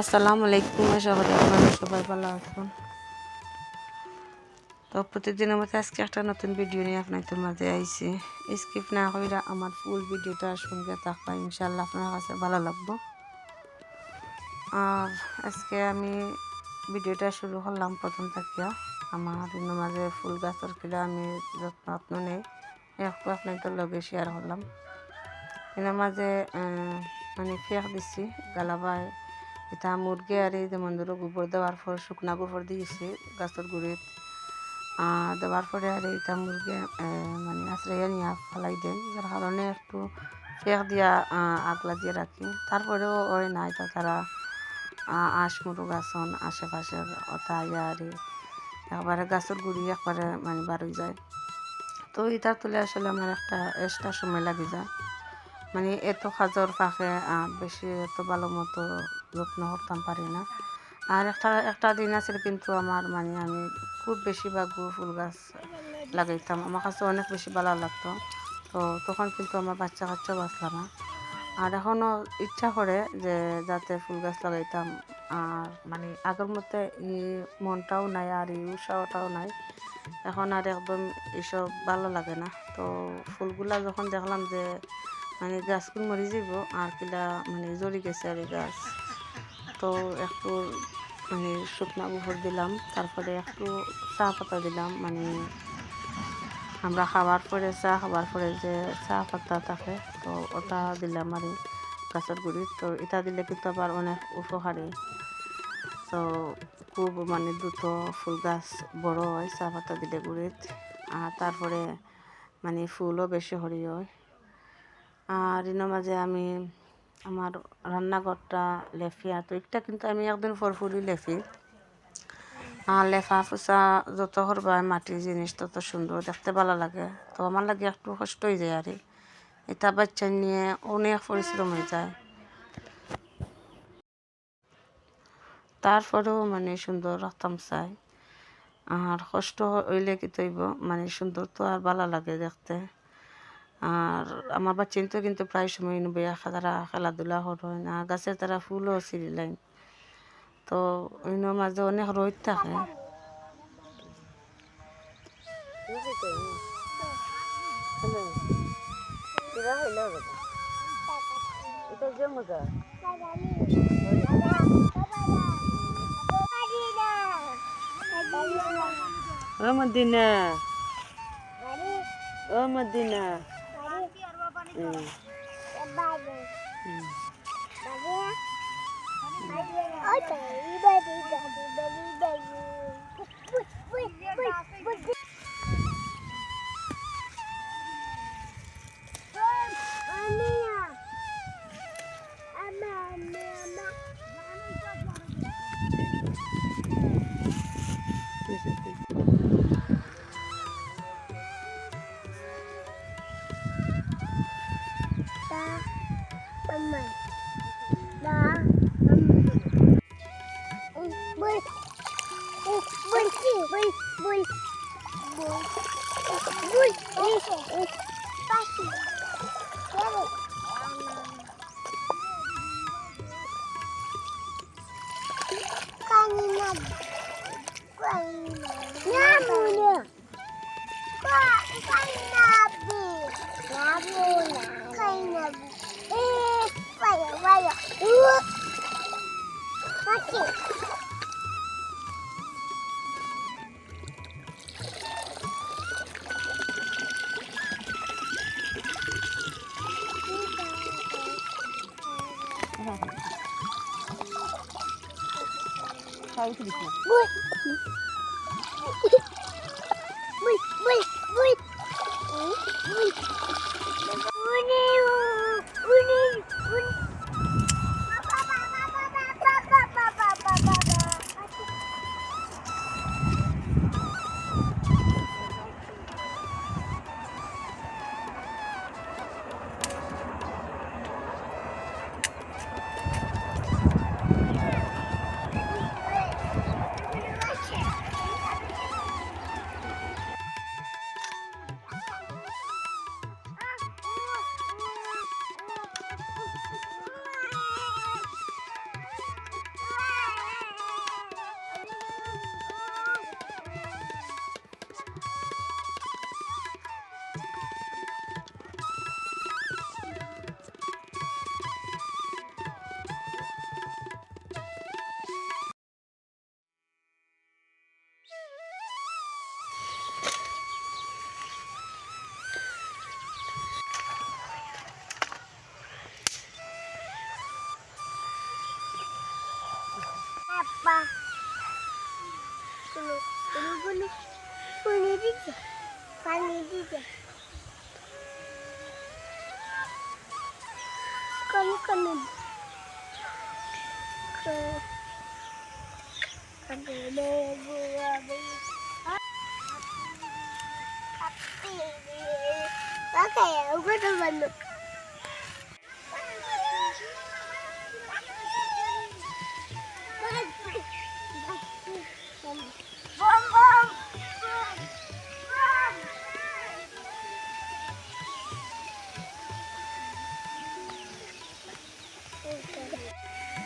আসসালামু আলাইকুম, আশা করি আপনারা সবাই ভালো আছেন। তো প্রতিদিনের মতো আজকে একটা নতুন ভিডিও নিয়ে আপনাদের মাঝে আইছি। স্কিপ না কইরা আমার ফুল ভিডিওটা সঙ্গে থাকবা ইনশাল্লাহ আপনার কাছে ভালো লাগবো। আর আজকে আমি ভিডিওটা শুরু করলাম প্রথম থাকিয়া আমার মাঝে ফুল গাছের কিলা আমি যত্ন যত্ন নেই, একটু আপনাদের লগে শেয়ার করলাম। এর মাঝে মানে ফেক দিছি, গালাবাই। এটা মুরগি আর এই যেমন ধরো গোবর দেওয়ার পর শুকনা গোবর দিয়েছি গাছের গুড়িত। দেওয়ার পরে আর এটা মুরগি মানে আশ্রয় নিয়ে ফেলাই দেন যার কারণে একটু ফেক দিয়া আগলা দিয়ে রাখি। তারপরেও ওই নাই তা তারা আঁশ মুরু গাছন আশেপাশের অতা ইয়ারি একবারে গাছের গুড়ি একবারে মানে বারোই যায়। তো এটা তুলে আসলে আমার একটা এক্সট্রা সময় লাগে যায়। মানে এত কাজর ফাঁকে বেশি এত ভালো মতো যত্ন করতাম পারি না। আর একটা একটা দিন আছিল কিন্তু আমার মানে আমি খুব বেশি বাগু ফুল গাছ লাগাইতাম। আমার কাছে অনেক বেশি ভালো লাগতো। তো তখন কিন্তু আমার বাচ্চা কাচ্চাও বাঁচলাম না। আর এখনও ইচ্ছা করে যে যাতে ফুল গাছ লাগাইতাম। আর মানে আগের মতো ই মনটাও নাই, আর ই উৎসাহটাও নাই। এখন আর একদম এসব ভালো লাগে না। তো ফুলগুলা যখন দেখলাম যে মানে গাছগুলো মরে যাব আর কিলা মানে জ্বলি গেছে আর গাছ। তো একটু মানে শুকনা গোবর দিলাম তারপরে একটু চা পাতা দিলাম মানে আমরা খাবার পরে চা, খাবার পরে যে চা পাতা থাকে, তো ওটা দিলাম আর গাছের গুড়িত তো এটা দিলে কিন্তু আবার অনেক উপকারী। তো খুব মানে দুটো ফুল গাছ বড় হয়, চা পাতা দিলে গুড়িত। আর তারপরে মানে ফুলও বেশি হরি হয়। আর এর মাঝে আমি আমার রান্নাঘরটা লেফিয়া তো এটা কিন্তু আমি একদিন ফরফুরি লেফি। আর লেফা ফুসা যত করবা, মাটির জিনিস তত সুন্দর, দেখতে ভালো লাগে। তো আমার লাগে একটু কষ্ট হয়ে যায় আর। এটা বাচ্চা নিয়ে অনেক পরিশ্রম হয়ে যায়। তারপরেও মানে সুন্দর রাখতাম চাই। আর কষ্ট হইলে কি তৈব? মানে সুন্দর তো আর ভালো লাগে দেখতে। আর আমার বাচ্চিন তো কিন্তু প্রায় সময় বইয়া তারা খেলাধুলা করেন আর গাছের তারা ফুলও ছিঁড়িলেন তো অন্য মাঝে অনেক রোদ থাকে। ও Medina. O Madina. Ừ. Ba rồi. Ừ. Ba đi, Ôi đi, ba đi, ba đi, ba Мама. Да. Боль. Боль. Боль. Боль. Боль. Боль. Спасибо. Не надо. Мамуля. Кайнабу. Кайнабу. Кайнабу. うわっ好，我自己吃。pa. Gulog, gulog, gulog. Pani dito. Pani dito. Kami kami. Kami na buwabi. Okay, I'm going to run. Thank you.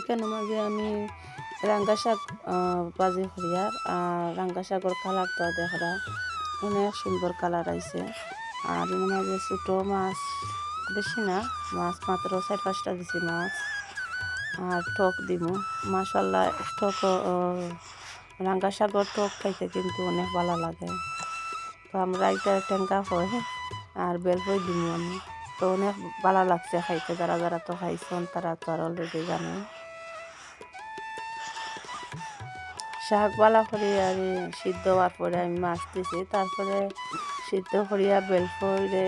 তো এখানে মাঝে আমি রাঙ্গা শাক আহ, ভাজি করিয়ার আর রাঙ্গা শাকর কালারটা দেখরা অনেক সুন্দর colour আইছে। আর এর মাঝে ছোটো মাছ বেশি না মাছ মাত্র চার পাঁচটা দিছি মাছ। আর টক দিমু। মাসাল্লাহ টক রাঙ্গা শাকর টক খাইতে কিন্তু অনেক ভালো লাগে। তো আমরা এটা টেঙ্কা হয় আর বেল হয়ে দিমু আমি। তো অনেক ভালো লাগছে খাইতে যারা যারা তো খাইছেন তারা তো আর অলরেডি জানে শাক বালা করি এই সিদ্ধ হওয়ার পরে আমি মাছ দিছি। তারপরে সিদ্ধ করিয়া বেল করে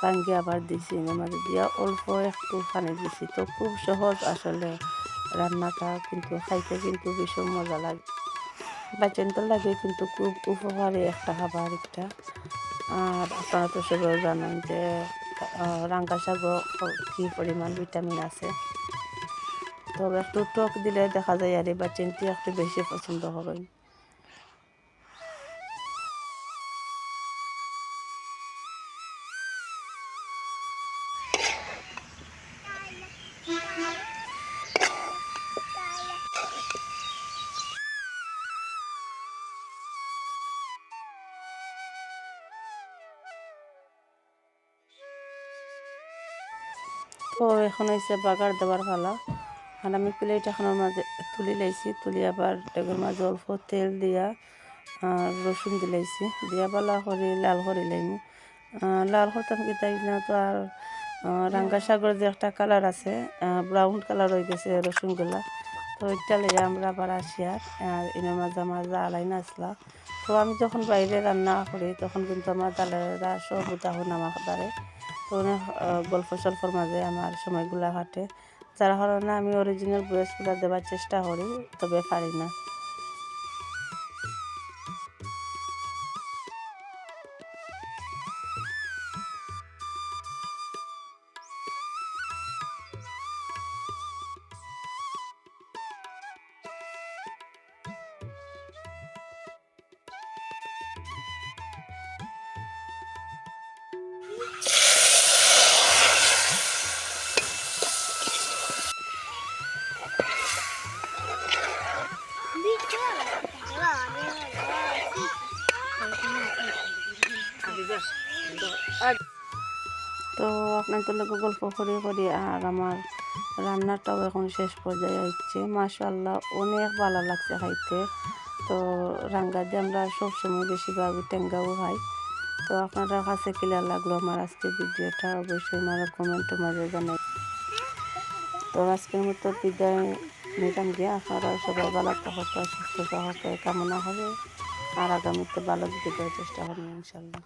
কাঙ্গি আবার দিছি মাঝে দিয়া অল্প একটু পানি দিছি। তো খুব সহজ আসলে রান্নাটা, কিন্তু খাইতে কিন্তু ভীষণ মজা লাগে। বাচ্চাদের লাগে, কিন্তু খুব উপকারী একটা খাবার একটা আর আপনারা তো সবাই জানেন যে রাঙ্গা শাকও কী পরিমাণ ভিটামিন আছে। তবে একটু টক দিলে দেখা যায় আর এবার চিনতে একটু বেশি পছন্দ করেন তো এখন হয়েছে বাগার দেওয়ার পালা। আর আমি প্লেট এখনের মাঝে তুলি লাইছি, তুলি আবার টেগের মাঝে অল্প তেল দিয়া আর রসুন দিলাইছি দিয়া বালা করে লাল করে লাইনি লাল করতাম কি তাই না তো আর রাঙ্গা শাগর যে একটা কালার আছে ব্রাউন কালার হয়ে গেছে রসুনগুলা, তো ওইটা লেগে আমরা আবার আসি আর এনের মাঝে আমার জালাইন আসলা তো আমি যখন বাইরে রান্না করি, তখন কিন্তু আমার দালেরা সব উদাহরণ আমার দ্বারে তো গল্প সল্পর মাঝে আমার সময়গুলা কাটে যার কারণে আমি অরিজিনাল বয়সগুলো দেওয়ার চেষ্টা করি তবে পারি না। লোক গল্প করে করি আর আমার রান্নাটাও এখন শেষ পর্যায়ে হচ্ছে মাশাল্লাহ অনেক ভালো লাগছে খাইতে। তো রাঙ্গা দিয়ে আমরা সবসময় বেশিরভাগ টেঙ্গাও খাই। তো আপনারা কাছে ক্লিয়ার লাগল আমার আজকে ভিডিওটা, অবশ্যই আমার কমেন্ট মাঝে জানাই তো আজকের মতো বিদায় নিলাম গিয়ে। আপনারা সবাই ভালো থাকা সুস্থ থাকা কামনা হবে আর আগামীতে ভালো দিতে চেষ্টা করবেন ইনশাল্লাহ